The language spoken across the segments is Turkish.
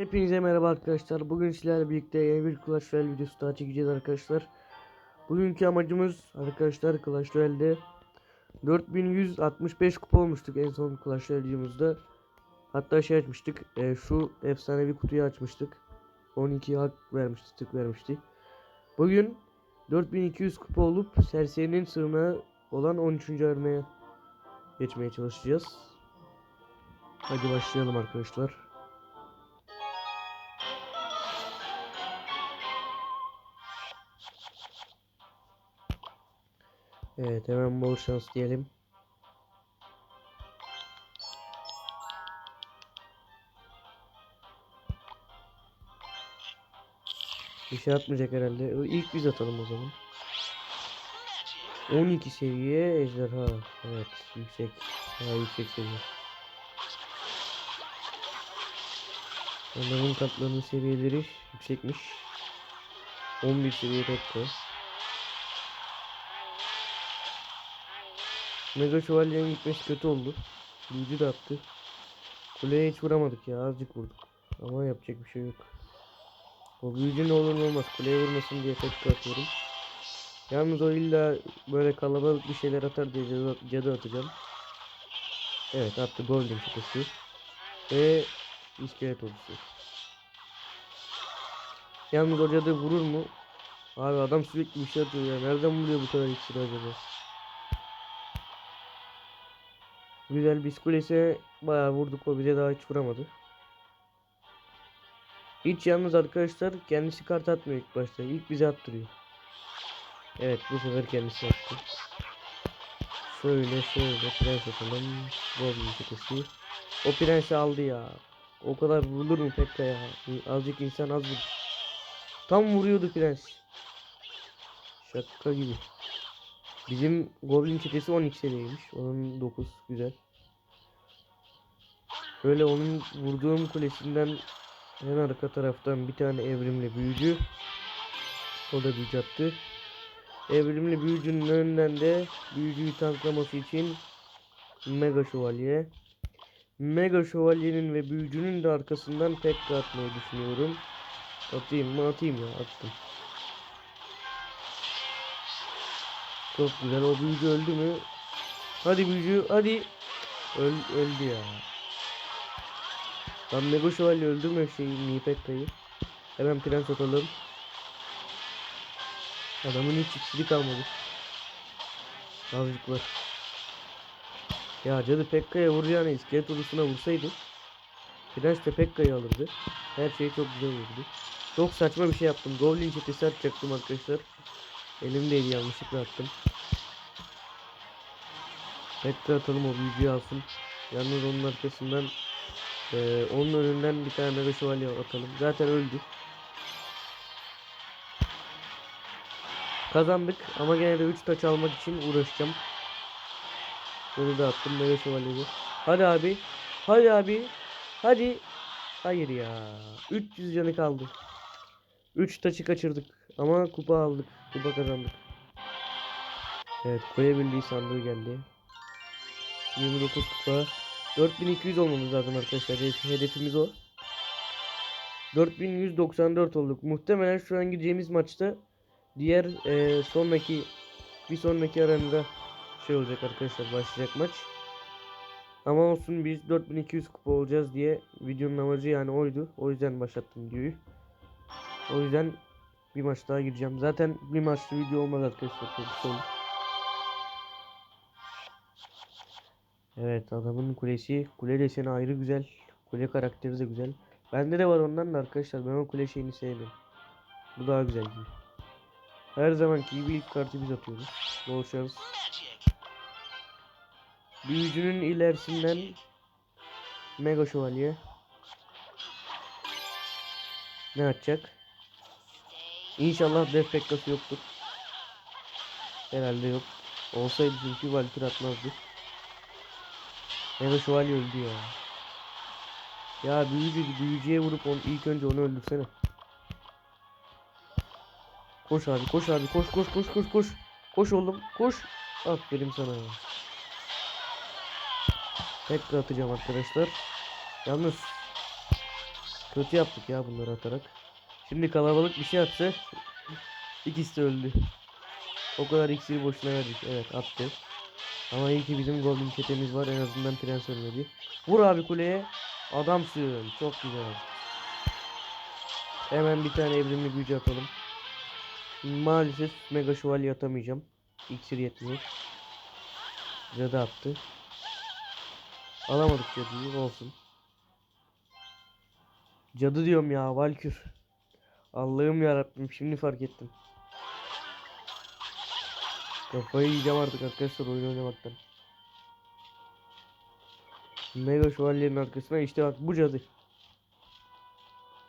Hepinize merhaba arkadaşlar. Bugün sizlerle birlikte yeni bir Clash Royale videosu daha çekeceğiz arkadaşlar. Bugünkü amacımız arkadaşlar Clash Royale'de 4165 kupa olmuştuk en son Clash Royale videomuzda. Hatta şey açmıştık. e, şu efsanevi kutuyu açmıştık. 12 hak vermişti, tık vermişti. Bugün 4200 kupa olup serserinin sığınağı olan 13. arenaya geçmeye çalışacağız. Hadi başlayalım arkadaşlar. Evet hemen bol şans diyelim. Bir şey atmayacak herhalde. İlk biz atalım o zaman. 12 seviye ejderha. Evet yüksek. Daha yüksek seviye. Onların katlarının seviyeleri yüksekmiş. 11 seviye tekrar. Mega şövalyenin gitmesi kötü oldu. Büyücü de attı. Kuleye hiç vuramadık ya azıcık vurduk. Ama yapacak bir şey yok. O büyücü ne olur ne olmaz kuleye vurmasın diye tekrar atıyorum. Yalnız o illa böyle kalabalık bir şeyler atar diye cadı, atacağım. Evet attı golden çıkısı. Ve iskelet ordusu. Yalnız o cadı vurur mu? Abi adam sürekli bir şey atıyor ya. Nereden buluyor bu kadar iksiri acaba? Güzel biz kulese bayağı vurduk o bize daha hiç vuramadı. Hiç yalnız arkadaşlar kendisi kart atmıyor ilk başta. İlk bize attırıyor. Evet bu sefer kendisi attı. Şöyle şöyle prens atalım. Goblin çetesi. O prensi aldı ya. O kadar vurulur mu Pekka ya? Azıcık insan az vurur. Tam vuruyordu prens. Şaka gibi. Bizim Goblin çetesi 12 seviyeymiş. Onun 9 güzel. Böyle onun vurduğum kulesinden en arka taraftan bir tane evrimli büyücü. O da büyücü attı. Evrimli büyücünün önünden de büyücüyü tanklaması için Mega Şövalye. Mega Şövalyenin ve büyücünün de arkasından Pekka atmayı düşünüyorum. Atayım mı? Atayım ya. Attım. Çok güzel. O büyücü öldü mü? Hadi büyücü. Hadi. Öl, öldü ya. Lan Mega Şövalye öldürme şeyi Nipekka'yı. Hemen prens atalım. Adamın hiç iksiri kalmadı. Azıcık var. Ya cadı Pekka'ya vuracağını iskelet ordusuna vursaydı. Prens de Pekka'yı alırdı. Her şey çok güzel olurdu. Çok saçma bir şey yaptım. Goblin çetesi atacaktım arkadaşlar. Elimdeydi yanlışlıkla attım. Pekka atalım o büyücüyü alsın. Yalnız onun arkasından ee, onun önünden bir tane mega şövalye atalım. Zaten öldü. Kazandık ama gene de 3 taç almak için uğraşacağım. Bunu da attım mega şövalyeyi. Hadi abi. Hadi abi. Hadi. Hayır ya. 300 canı kaldı. 3 taçı kaçırdık ama kupa aldık. Kupa kazandık. Evet kule birliği sandığı geldi. 29 kupa. 4200 olmamız lazım arkadaşlar. Hedefimiz o. 4194 olduk. Muhtemelen şu an gideceğimiz maçta diğer e, sonraki bir sonraki arenada şey olacak arkadaşlar başlayacak maç. Ama olsun biz 4200 kupa olacağız diye videonun amacı yani oydu. O yüzden başlattım videoyu. O yüzden bir maç daha gireceğim. Zaten bir maçlı video olmaz arkadaşlar. Çok Evet adamın kulesi. Kule deseni ayrı güzel. Kule karakteri de güzel. Bende de var ondan da arkadaşlar. Ben o kule şeyini sevmiyorum. Bu daha güzel gibi. Her zamanki gibi ilk kartı biz atıyoruz. Bol şans. Büyücünün ilerisinden Mega Şövalye. Ne atacak? İnşallah pekkası yoktur. Herhalde yok. Olsaydı çünkü Valkyrie atmazdı. Mega şövalye öldü ya. Ya büyücü büyücüye vurup onu ilk önce onu öldürsene. Koş abi koş abi koş koş koş koş koş. Koş oğlum koş. Aferin sana ya. Tekrar atacağım arkadaşlar. Yalnız Kötü yaptık ya bunları atarak. Şimdi kalabalık bir şey attı. İkisi de öldü. O kadar iksiri boşuna verdik. Evet attı. Ama iyi ki bizim golden çetemiz var. En azından prens ölmedi. Vur abi kuleye. Adamsın. Çok güzel. Hemen bir tane evrimli gücü atalım. Maalesef mega şövalye atamayacağım. İksir yetmiyor. Cadı attı. Alamadık cadıyı olsun. Cadı diyorum ya Valkür. Allah'ım yarabbim şimdi fark ettim. Kafayı yiyeceğim artık arkadaşlar oyun oynamaktan. Mega şövalyenin arkasına işte bak bu cadı.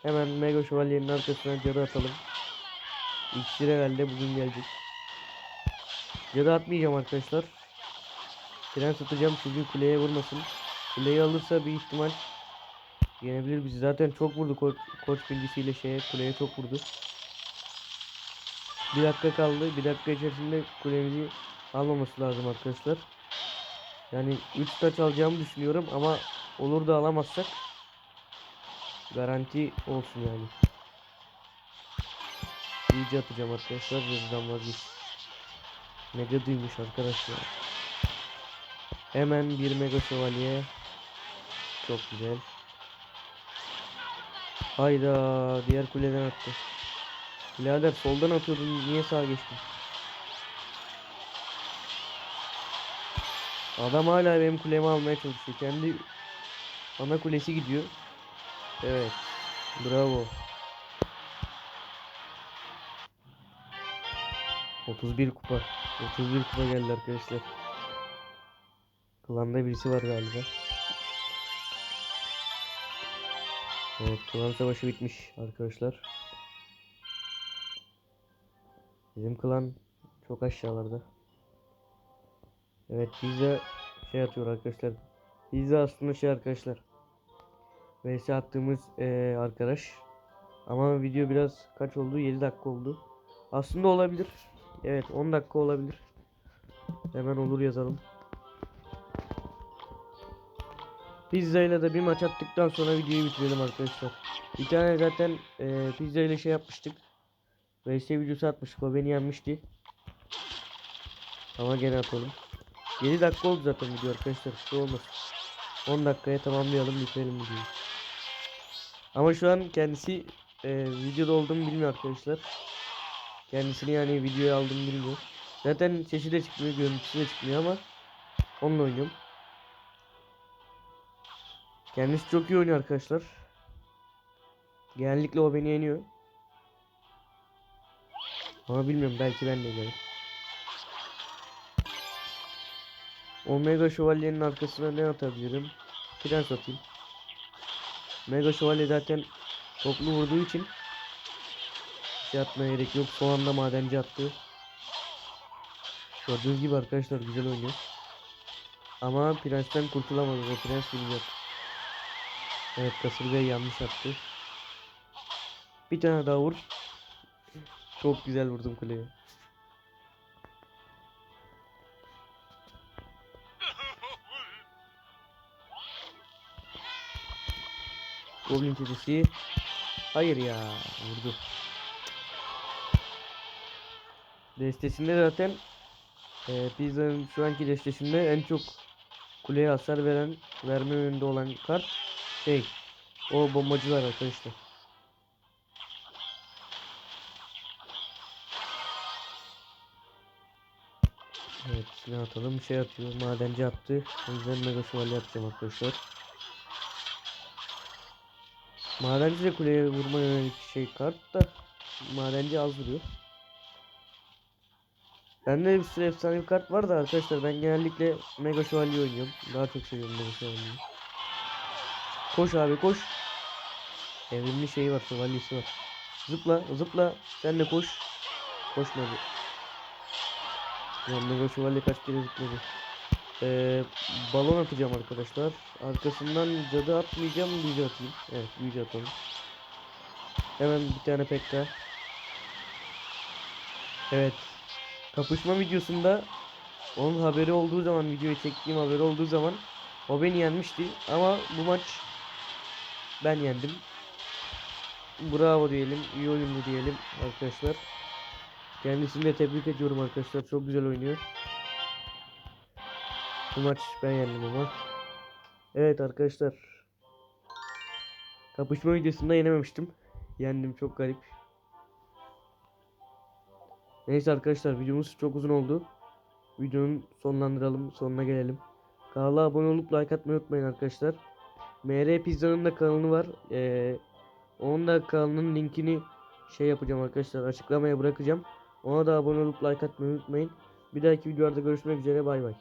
Hemen Mega şövalyenin arkasına cadı atalım. İksir herhalde bugün gelecek. Cadı atmayacağım arkadaşlar. Prens atacağım çünkü kuleye vurmasın. Kuleyi alırsa bir ihtimal yenebilir bizi. Zaten çok vurdu koç, koç bilgisiyle şeye kuleye çok vurdu. Bir dakika kaldı. Bir dakika içerisinde kulemizi almaması lazım arkadaşlar. Yani 3 taç alacağımı düşünüyorum ama olur da alamazsak garanti olsun yani. İyice atacağım arkadaşlar. Yazıdan vazgeç. Mega duymuş arkadaşlar. Hemen bir mega şövalye. Çok güzel. Hayda diğer kuleden attı. Birader soldan atıyordun niye sağa geçtin? Adam hala benim kulemi almaya çalışıyor. Kendi ana kulesi gidiyor. Evet. Bravo. 31 kupa. 31 kupa geldi arkadaşlar. Klanda birisi var galiba. Evet, klan savaşı bitmiş arkadaşlar. Bizim klan çok aşağılarda. Evet, pizza şey atıyor arkadaşlar. Pizza aslında şey arkadaşlar. VS attığımız eee, arkadaş. Ama video biraz kaç oldu? 7 dakika oldu. Aslında olabilir. Evet, 10 dakika olabilir. Hemen olur yazalım. Pizza ile de bir maç attıktan sonra videoyu bitirelim arkadaşlar. Bir tane zaten e, pizza ile şey yapmıştık. VS videosu atmıştık. O beni yenmişti. Ama gene atalım. 7 dakika oldu zaten video arkadaşlar. Şu olmaz. 10 dakikaya tamamlayalım bitirelim videoyu. Ama şu an kendisi e, videoda olduğumu bilmiyor arkadaşlar. Kendisini yani videoya aldığımı bilmiyor. Zaten sesi de çıkmıyor, görüntüsü de çıkmıyor ama onunla oynuyorum. Kendisi çok iyi oynuyor arkadaşlar. Genellikle o beni yeniyor. Ama bilmiyorum belki ben de yenerim. Omega şövalyenin arkasına ne atabilirim? Prens atayım. Mega şövalye zaten toplu vurduğu için şey atmaya gerek yok. Son madenci attı. Gördüğünüz gibi arkadaşlar güzel oynuyor. Ama prensten kurtulamadı. O prens vuracak. Evet kasırgayı yanlış attı. Bir tane daha vur. Çok güzel vurdum kuleye. Goblin çetesi. Hayır ya vurdu. Destesinde zaten e, Pizza'nın şu anki destesinde en çok kuleye hasar veren verme yönünde olan kart şey o bombacılar arkadaşlar. Evet silah atalım şey atıyor madenci attı o yüzden mega şövalye yapacağım arkadaşlar. Madenci de kuleye vurma yönelik şey kart da madenci az vuruyor. Bende bir sürü efsane kart var da arkadaşlar ben genellikle mega şövalye oynuyorum. Daha çok seviyorum mega şövalyeyi. Koş abi koş. Evrimli şeyi var şövalyesi var. Zıpla zıpla sen de koş. Koşmadı. Ya mega şövalye kaç kere zıpladı. Ee, balon atacağım arkadaşlar. Arkasından cadı atmayacağım büyücü atayım. Evet büyücü atalım. Hemen bir tane pekka. Evet. Kapışma videosunda onun haberi olduğu zaman videoyu çektiğim haberi olduğu zaman o beni yenmişti ama bu maç ben yendim. bravo diyelim. iyi oyundu diyelim arkadaşlar. Kendisini de tebrik ediyorum arkadaşlar. Çok güzel oynuyor. Bu maç ben yendim ama. Evet arkadaşlar. Kapışma videosunda yenememiştim. Yendim çok garip. Neyse arkadaşlar videomuz çok uzun oldu. Videonun sonlandıralım. Sonuna gelelim. Kanala abone olup like atmayı unutmayın arkadaşlar. MR Pizza'nın da kanalı var. Ee, onun da kanalının linkini şey yapacağım arkadaşlar açıklamaya bırakacağım. Ona da abone olup like atmayı unutmayın. Bir dahaki videolarda görüşmek üzere bay bay.